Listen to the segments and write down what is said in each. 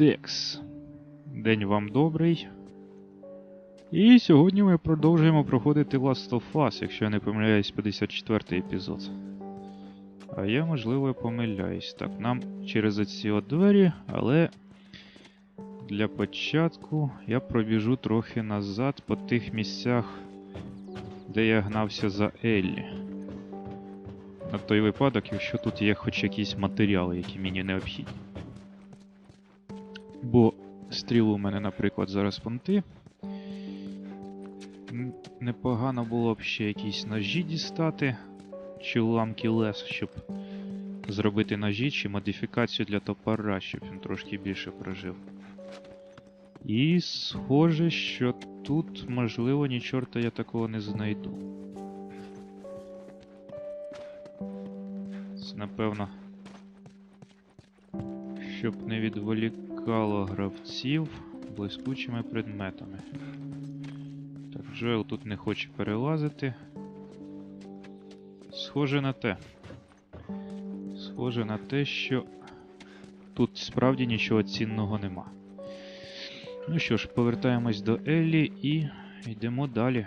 Текс. День вам добрий. І сьогодні ми продовжуємо проходити Last of Us, якщо я не помиляюсь, 54 епізод. А я, можливо, помиляюсь. Так, нам через от двері, але для початку я пробіжу трохи назад по тих місцях, де я гнався за Еллі. На той випадок, якщо тут є хоч якісь матеріали, які мені необхідні. Бо стріл у мене, наприклад, зараз понти. Непогано було б ще якісь ножі дістати, чи уламки лес, щоб зробити ножі, чи модифікацію для топора, щоб він трошки більше прожив. І схоже, що тут, можливо, ні чорта я такого не знайду. Це, напевно, щоб не відволікало гравців блискучими предметами. Так, Джоел тут не хоче перелазити. Схоже на те. Схоже на те, що тут справді нічого цінного нема. Ну що ж, повертаємось до Еллі і йдемо далі.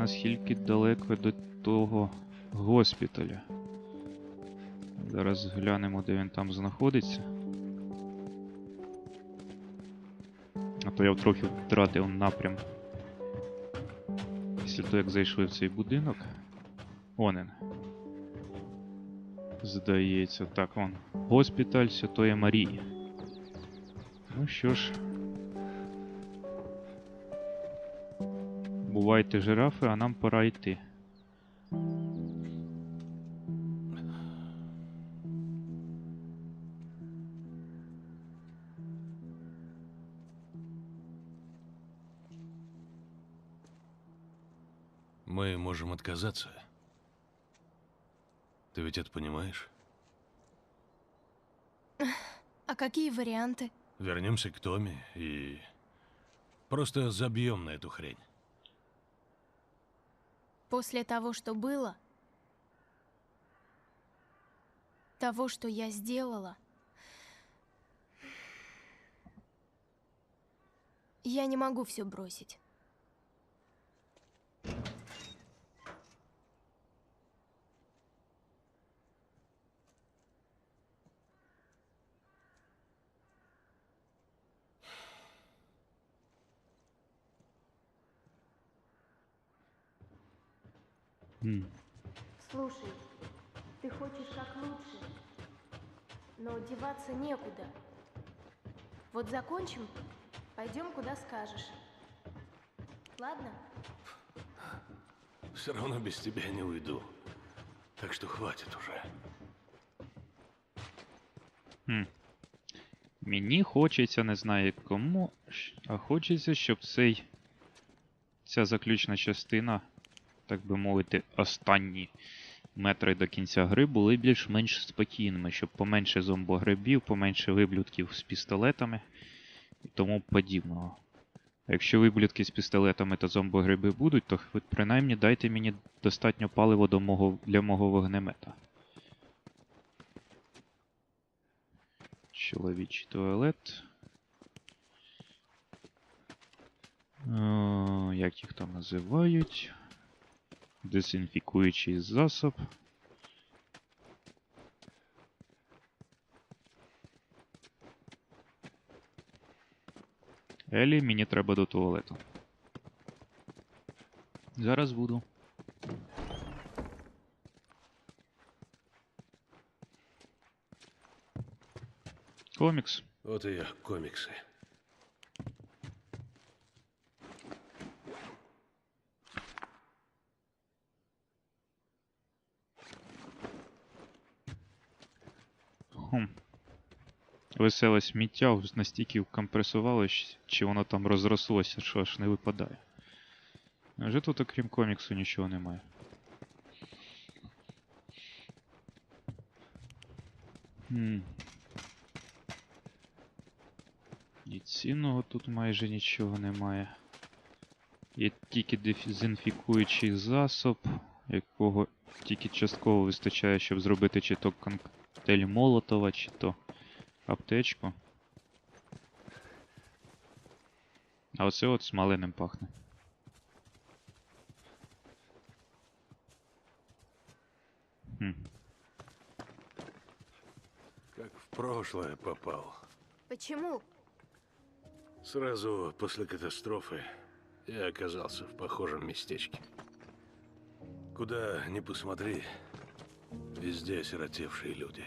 Наскільки далеко до того госпіталя. Зараз глянемо, де він там знаходиться. А то я трохи втратив напрям. Після того, як зайшли в цей будинок. Онен. Здається, так, вон. Госпіталь Святої Марії. Ну що ж. Бувайте жирафи, а нам пора йти. Мы можем отказаться. Ты ведь это понимаешь? А какие варианты? Вернемся к Томе и просто забьем на эту хрень. После того, что было? Того, что я сделала? Я не могу все бросить. М. Слушай, ты хочешь как лучше, но деваться некуда. Вот закончим, пойдем куда скажешь. Ладно? Все равно без тебя не уйду. Так что хватит уже. Хм. Мені хочеться, не знаю кому, а хочеться, щоб цей. Ця заключна частина, так би мовити, останні метри до кінця гри були більш-менш спокійними, щоб поменше зомбогрибів, поменше виблюдків з пістолетами і тому подібного. Якщо виблюдки з пістолетами та зомбогриби будуть, то принаймні дайте мені достатньо палива до мого, для мого вогнемета. Чоловічий туалет. О, як їх там називають? Дезінфікуючий засоб. Елі, мені треба до туалету. Зараз буду. Комікс. Вот и я, комиксы. Веселе сміття настільки компресувалось, чи воно там розрослося, що аж не випадає. Вже тут, окрім коміксу, нічого немає. Хм. І цінного тут майже нічого немає. Є тільки дезінфікуючий засоб, якого тільки частково вистачає, щоб зробити чи то коктейль Молотова, чи то аптечку. А оце от смоленим пахне. Хм. Как в прошлое попал. Почему? Сразу после катастрофы я оказался в похожем местечке. Куда ни посмотри, везде осиротевшие люди.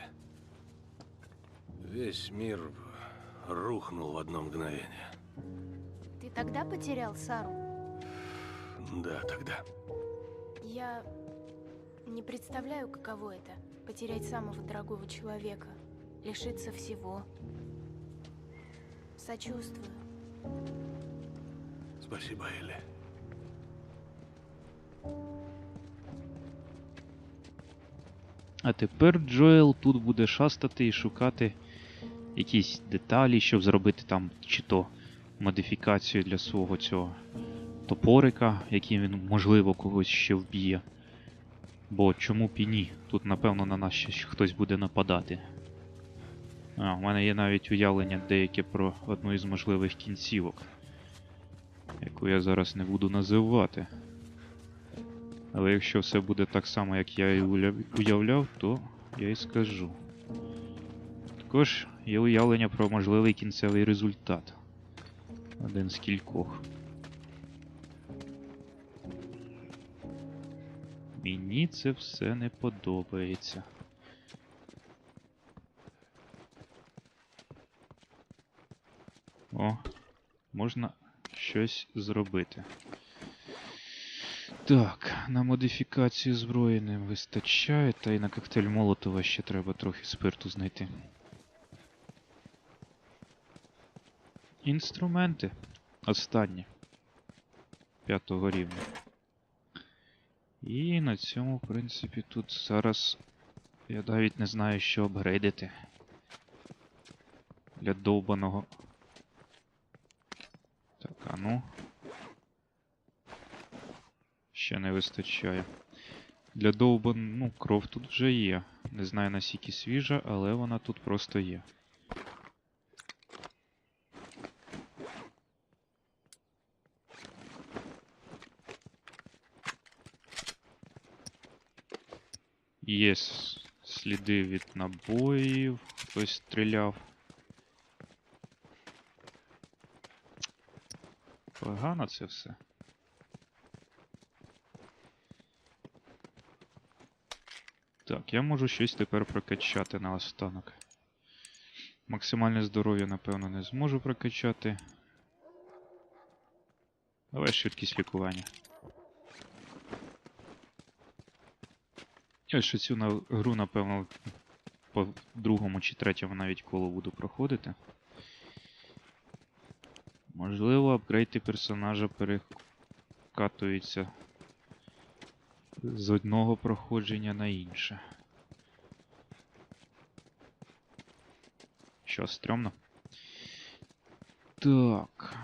Весь мир рухнул в одно мгновение. Ты тогда потерял Сару? Да, тогда. Я не представляю, каково это — потерять самого дорогого человека, лишиться всего. Сочувствую. Спасибо, Элли. А тепер Джоел тут буде шастати і шукати якісь деталі, щоб зробити там чи то модифікацію для свого цього топорика, яким він, можливо, когось ще вб'є. Бо чому б і ні? Тут, напевно, на нас ще хтось буде нападати. А, у мене є навіть уявлення деяке про одну із можливих кінцівок, яку я зараз не буду називати. Але якщо все буде так само, як я і уявляв, то я і скажу. Також є уявлення про можливий кінцевий результат. Один з кількох. Мені це все не подобається. О, можна щось зробити. Так, на модифікацію зброї не вистачає, та й на коктейль Молотова ще треба трохи спирту знайти. Інструменти. Останні. П'ятого рівня. І на цьому, в принципі, тут зараз я навіть не знаю, що апгрейдити. Для довбаного. Так, а ну. Ще не вистачає. Для довбан, ну, кров тут вже є. Не знаю наскільки свіжа, але вона тут просто є. Є сліди від набоїв, хтось стріляв. Погано це все. Так, я можу щось тепер прокачати на останок. Максимальне здоров'я, напевно, не зможу прокачати. Давай швидкість лікування. Ще цю на- гру, напевно, по другому чи третьому навіть колу буду проходити. Можливо, апгрейди персонажа перекатуються з одного проходження на інше. Що, стрьомно? Так.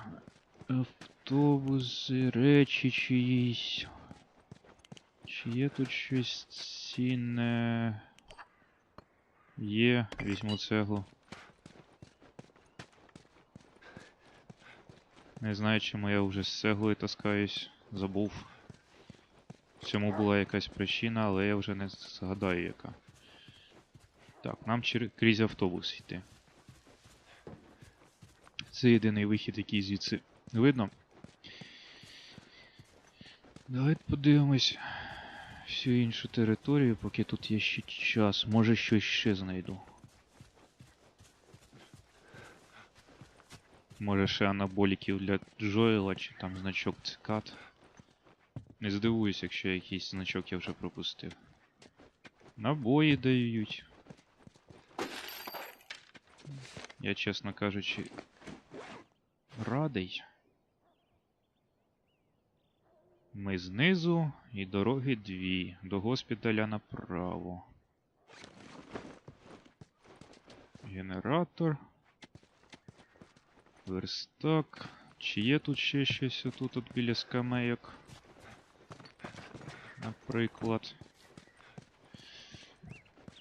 Автобуси, речі чиїсь. Чи є тут щось цінне? Є, візьму цеглу. Не знаю, чому я вже з цеглою таскаюсь. Забув. В цьому була якась причина, але я вже не згадаю яка. Так, нам крізь автобус йти. Це єдиний вихід, який звідси видно. Давайте подивимось всю іншу територію, поки тут є ще час. Може щось ще знайду. Може ще анаболіків для Джоела, чи там значок цикад. Не здивуюсь, якщо якийсь значок я вже пропустив. Набої дають. Я, чесно кажучи, радий. Ми знизу і дороги дві. До госпіталя направо. Генератор. Верстак. Чи є тут ще щось отут от біля скамейок? Наприклад.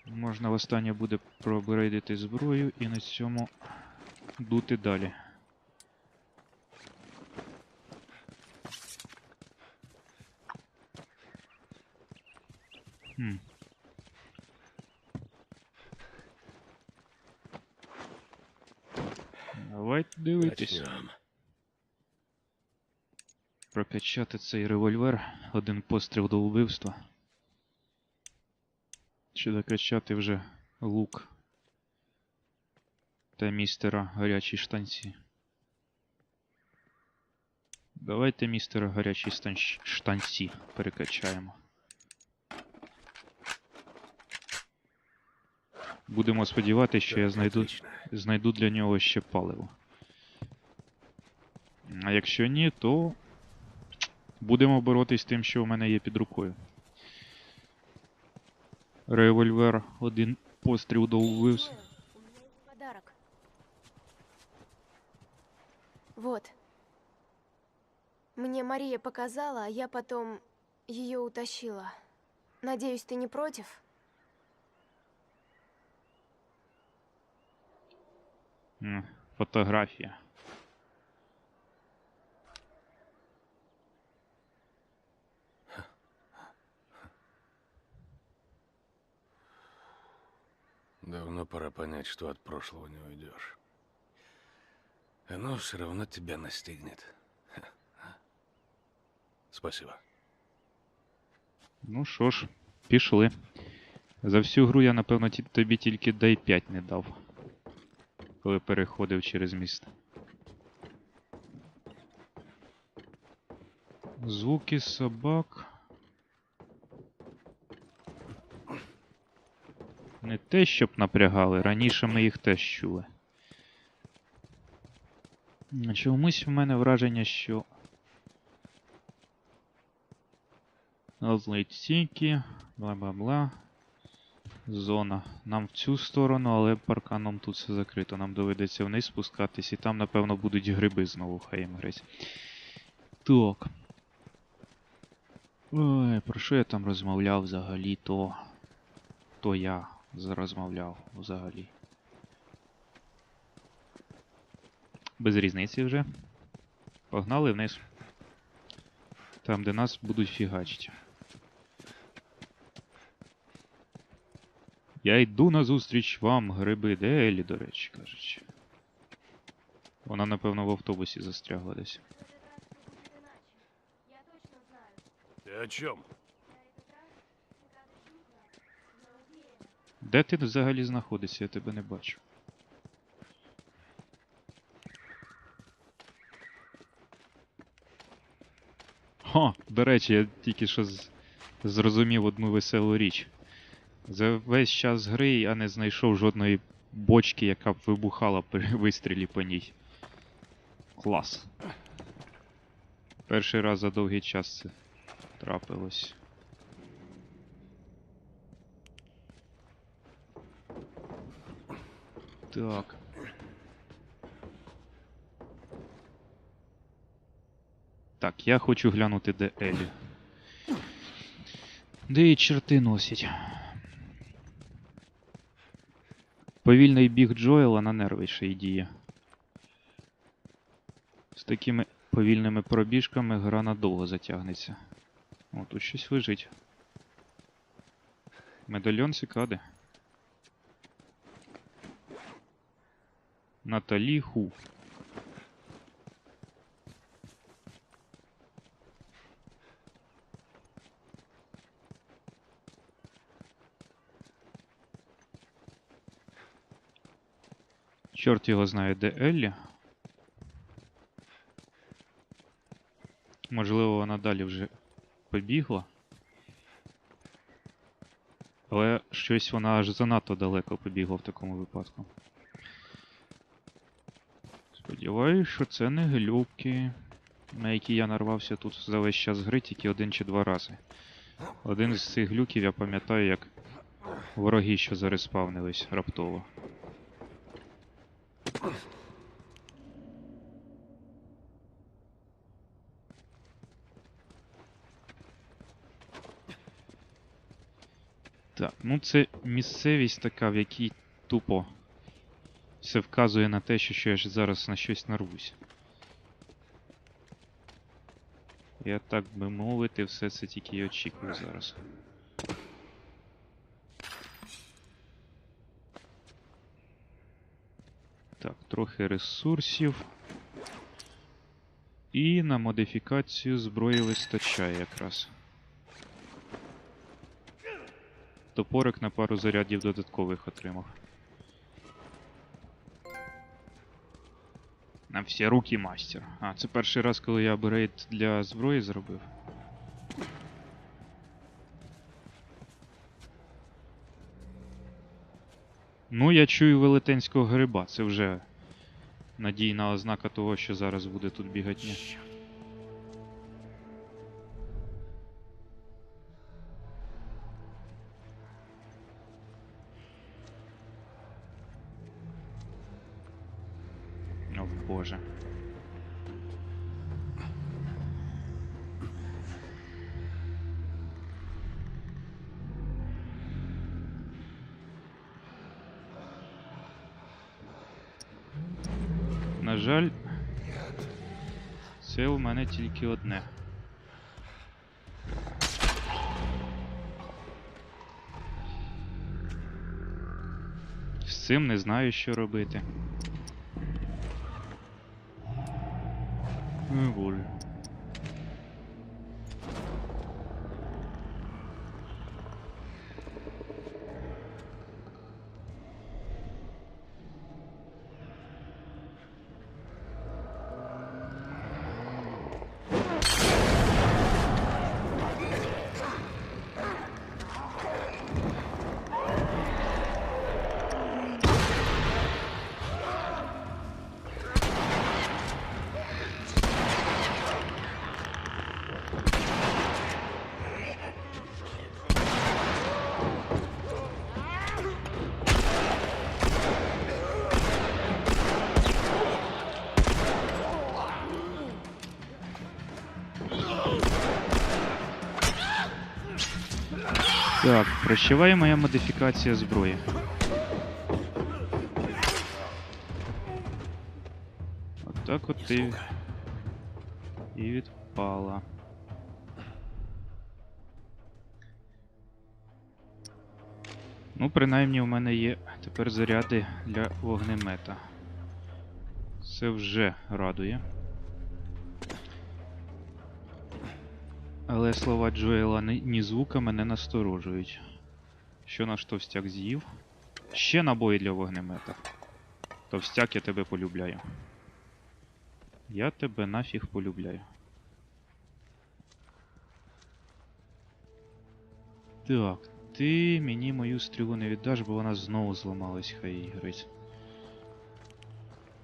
Можна востаннє буде проапгрейдити зброю і на цьому дути далі. Хм. Давайте дивитись. Прокачати цей револьвер. Один постріл до вбивства. Чи докачати вже лук та містера гарячі штанці. Давайте містера гарячі штанці перекачаємо. Будемо сподіватися, що я знайду знайду для нього ще паливо. А якщо ні, то будемо боротись з тим, що у мене є під рукою. Револьвер, один постріл до вбивства. Зоя, у меня подарок. Вот. Мне Мария показала, а я потом ее утащила. Надеюсь, ты не против? Фотографія. Давно пора понять, что от прошлого не уйдешь. Оно все равно тебя настигнет. Ха. Спасибо. Ну що ж, пішли. За всю гру я, напевно, ті- тобі тільки дай 5 не дав. Коли переходив через міст. Звуки собак. Не те, щоб напрягали, раніше ми їх теж чули. Чомусь в мене враження, що стійки, бла-бла-бла. Зона. Нам в цю сторону, але парканом тут все закрито. Нам доведеться вниз спускатись, і там, напевно, будуть гриби знову хаєм грись. Так. Ой, про що я там розмовляв взагалі, то. То я розмовляв взагалі. Без різниці вже. Погнали вниз. Там, де нас будуть фігачити. Я йду назустріч вам, гриби. Де Елі, до речі, кажучи. Вона, напевно, в автобусі застрягла десь. Ты о чем? Де ти взагалі знаходишся? Я тебе не бачу. О, до речі, я тільки що зрозумів одну веселу річ. За весь час гри я не знайшов жодної бочки, яка б вибухала при вистрілі по ній. Клас. Перший раз за довгий час це трапилось. Так. Так, я хочу глянути, де Елі. Де її черти носять. Повільний біг Джоела на нерви ще діє. З такими повільними пробіжками гра надовго затягнеться. О, тут щось лежить. Медальйон цикади. Наталі Ху. Чорт його знає, де Еллі. Можливо, вона далі вже побігла. Але щось вона аж занадто далеко побігла в такому випадку. Сподіваюсь, що це не глюки, на які я нарвався тут за весь час гри тільки один чи два рази. Один з цих глюків я пам'ятаю, як вороги, що зареспавнились раптово. Так, ну це місцевість така, в якій тупо все вказує на те, що я ж зараз на щось нарвусь. Я так би мовити, все це тільки й очікую зараз. Трохи ресурсів. І на модифікацію зброї вистачає якраз. Топорик на пару зарядів додаткових отримав. На всі руки мастер. А, це перший раз, коли я апгрейд для зброї зробив. Ну, я чую велетенського гриба, це вже надійна ознака того, що зараз буде тут бігатня. На жаль, це у мене тільки одне. З цим не знаю, що робити. Ой, боже. Прощавай моя модифікація зброї. Отак от ти і відпала. Ну, принаймні, у мене є тепер заряди для вогнемета. Це вже радує. Але слова Джоела ні звука мене насторожують. Що наш товстяк з'їв? Ще набої для вогнемета. Товстяк, я тебе полюбляю. Я тебе нафіг полюбляю. Так, ти мені мою стрілу не віддаш, бо вона знову зламалась, хай її грить.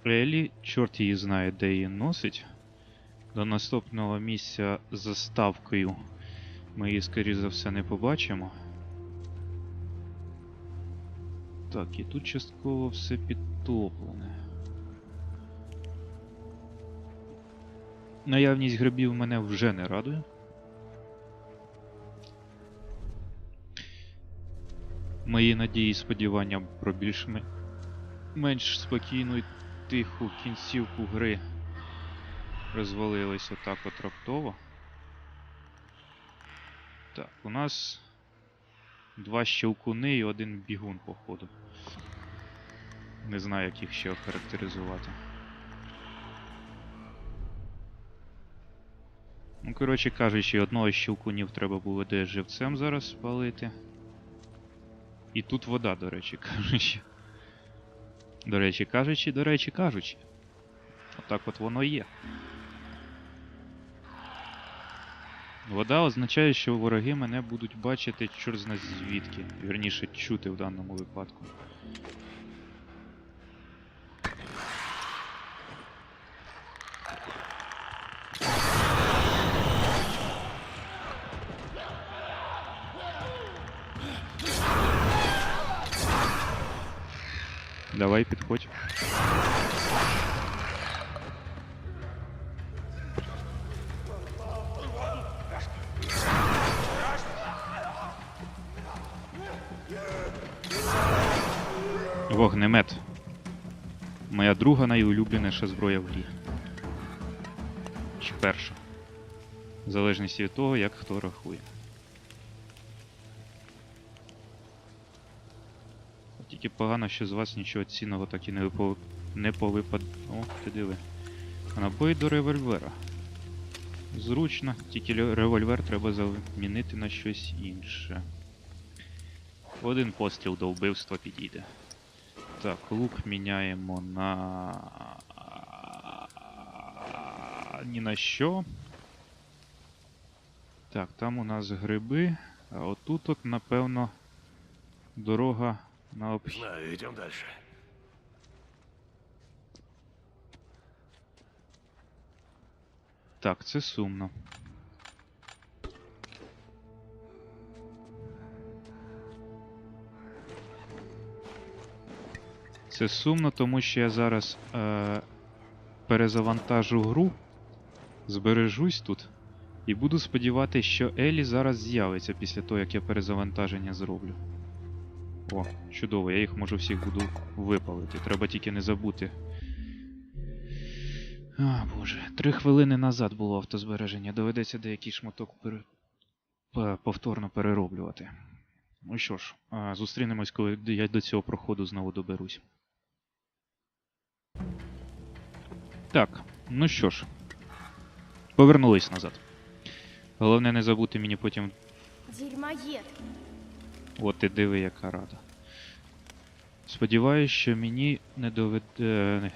Елі, чорт її знає, де її носить. До наступного місця заставкою ми її, скоріш за все, не побачимо. Так, і тут частково все підтоплене. Наявність грибів мене вже не радує. Мої надії і сподівання про більш менш спокійну і тиху кінцівку гри розвалились отак от раптово. Так, у нас два щелкуни і один бігун, походу. Не знаю, як їх ще охарактеризувати. Ну, коротше кажучи, одного з щелкунів треба було десь живцем зараз спалити. І тут вода, до речі, кажучи. До речі, кажучи, до речі, кажучи. Отак от воно є. Вода означає, що вороги мене будуть бачити чорт зна звідки. Вірніше, чути в даному випадку. Давай, підходь. Вогнемет. Моя друга найулюбленіша зброя в грі. Чи перша. В залежності від того, як хто рахує. Тільки погано, що з вас нічого цінного так і не, випо... не повипад... О, ти диви. Набої до револьвера. Зручно, тільки револьвер треба замінити на щось інше. Один постріл до вбивства підійде. Так, лук міняємо на. Ні на що. Так, там у нас гриби, а отут от, напевно, дорога на обхід. Знаю, идем дальше. Так, це сумно. Це сумно, тому що я зараз е, перезавантажу гру, збережусь тут і буду сподіватися, що Елі зараз з'явиться після того, як я перезавантаження зроблю. О, чудово, я їх можу всіх буду випалити. Треба тільки не забути а, боже, три хвилини назад було автозбереження. Доведеться деякий шматок пере... повторно перероблювати. Ну що ж, зустрінемось, коли я до цього проходу знову доберусь. Так, ну що ж. Повернулись назад. Головне не забути мені потім. Дерьмоед. От ти диви, яка рада. Сподіваюсь, що мені не доведе.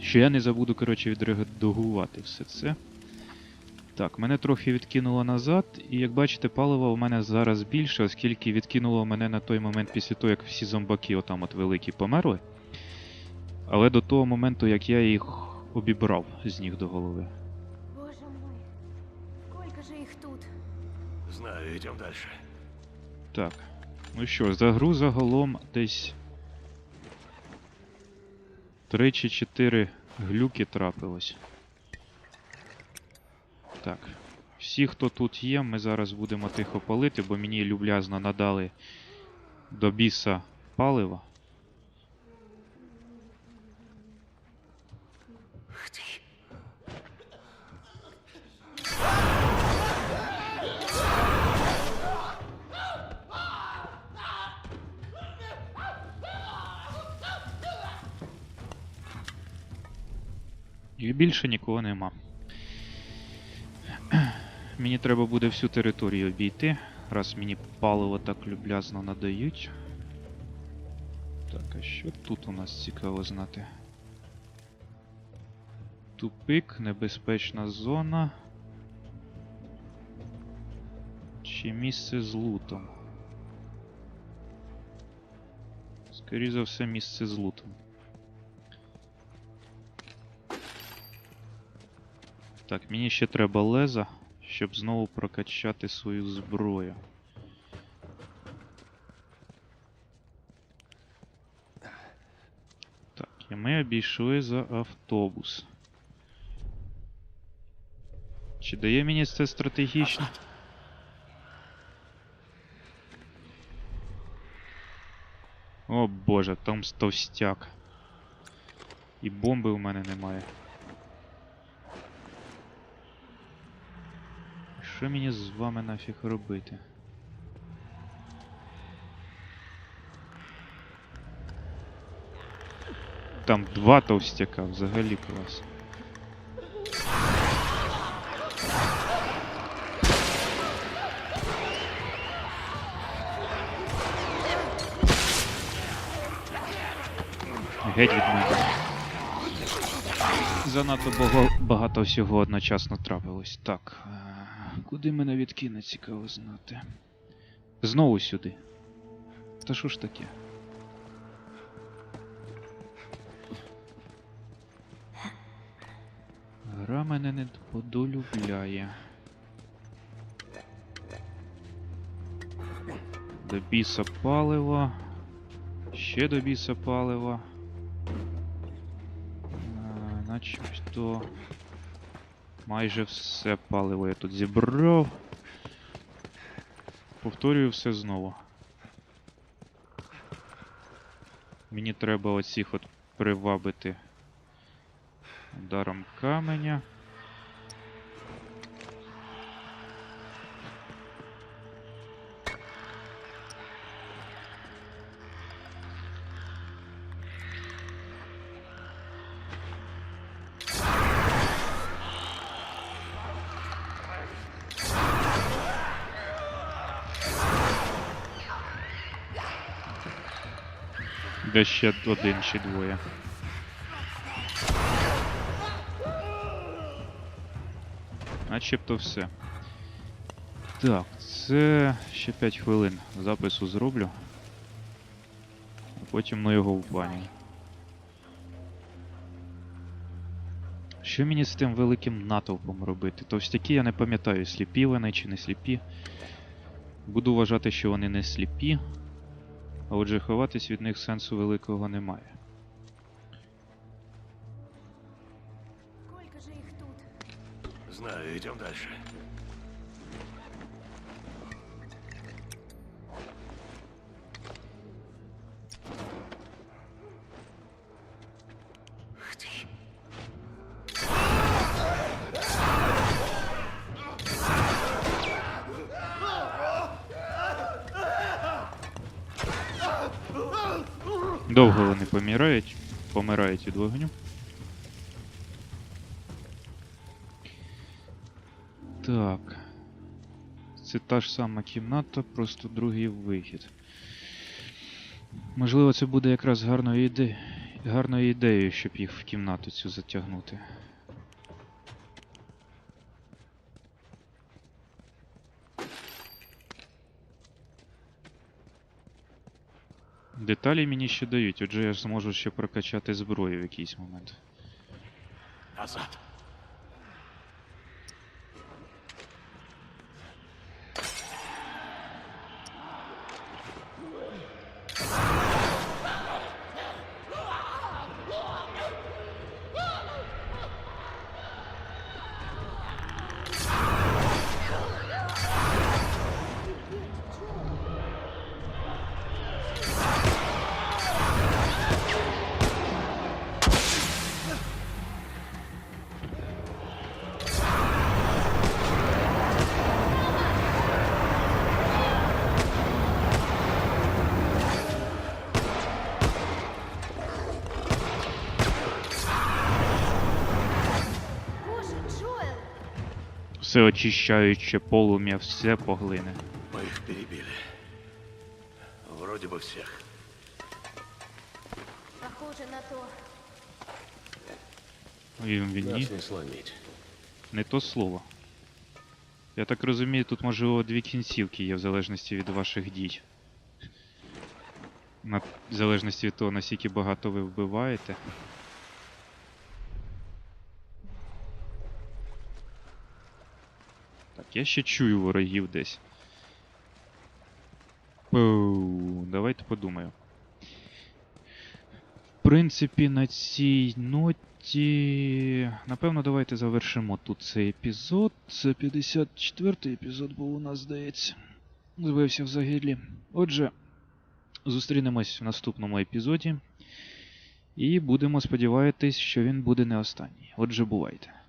Що я не забуду, коротше, відредагувати все це. Так, мене трохи відкинуло назад, і як бачите, палива у мене зараз більше, оскільки відкинуло мене на той момент після того, як всі зомбаки отам от великі померли. Але до того моменту, як я їх обібрав з ніг до голови. Боже мой. Сколько же их тут? Знаю, идем дальше. Так. Ну що, за гру загалом десь 3 чи 4 глюки трапилось. Так. Всі, хто тут є, ми зараз будемо тихо палити, бо мені люблязно надали до біса палива. І більше нікого нема. Мені треба буде всю територію обійти, раз мені паливо так люблязно надають. Так, а що тут у нас цікаво знати? Тупик, небезпечна зона. Чи місце з лутом? Скоріше за все, місце з лутом. Так, мені ще треба леза, щоб знову прокачати свою зброю. Так, і ми обійшли за автобус. Чи дає мені це стратегічно? О боже, там товстяк. І бомби у мене немає. Що мені з вами нафіг робити? Там два товстяка, взагалі клас. Геть від мене. Занадто багато всього одночасно трапилось. Так. Куди мене відкине, цікаво знати. Знову сюди. Та що ж таке? Гра мене не подолюбляє. До біса палива. Ще до біса палива. А, Начебто майже все паливо я тут зібрав. Повторюю все знову. Мені треба оцих от привабити ударом каменя. Де ще один чи двоє. Начебто все. Так, це ще 5 хвилин запису зроблю. А потім ми його в баню. Що мені з тим великим натовпом робити? Товстяки я не пам'ятаю, сліпі вони чи не сліпі. Буду вважати, що вони не сліпі. А отже, ховатись від них сенсу великого немає. Знаю, идем дальше. Помирають, помирають від вогню. Так. Це та ж сама кімната, просто другий вихід. Можливо, це буде якраз гарною ідеєю, гарною ідеєю, щоб їх в кімнату цю затягнути. Деталі мені ще дають, отже я зможу ще прокачати зброю в якийсь момент. Назад. Все очищаюче полум'я, все поглине. Мы их перебили. Вроде бы всех. Похоже на то. І Нас не сломить. не то слово. Я так розумію, тут можливо дві кінцівки є в залежності від ваших дій. На, в залежності від того, наскільки багато ви вбиваєте. Я ще чую ворогів десь. Поу, давайте подумаю. В принципі, на цій ноті. Напевно, давайте завершимо тут цей епізод. Це 54-й епізод був у нас, здається. Збився взагалі. Отже, зустрінемось в наступному епізоді. І будемо сподіватись, що він буде не останній. Отже, бувайте.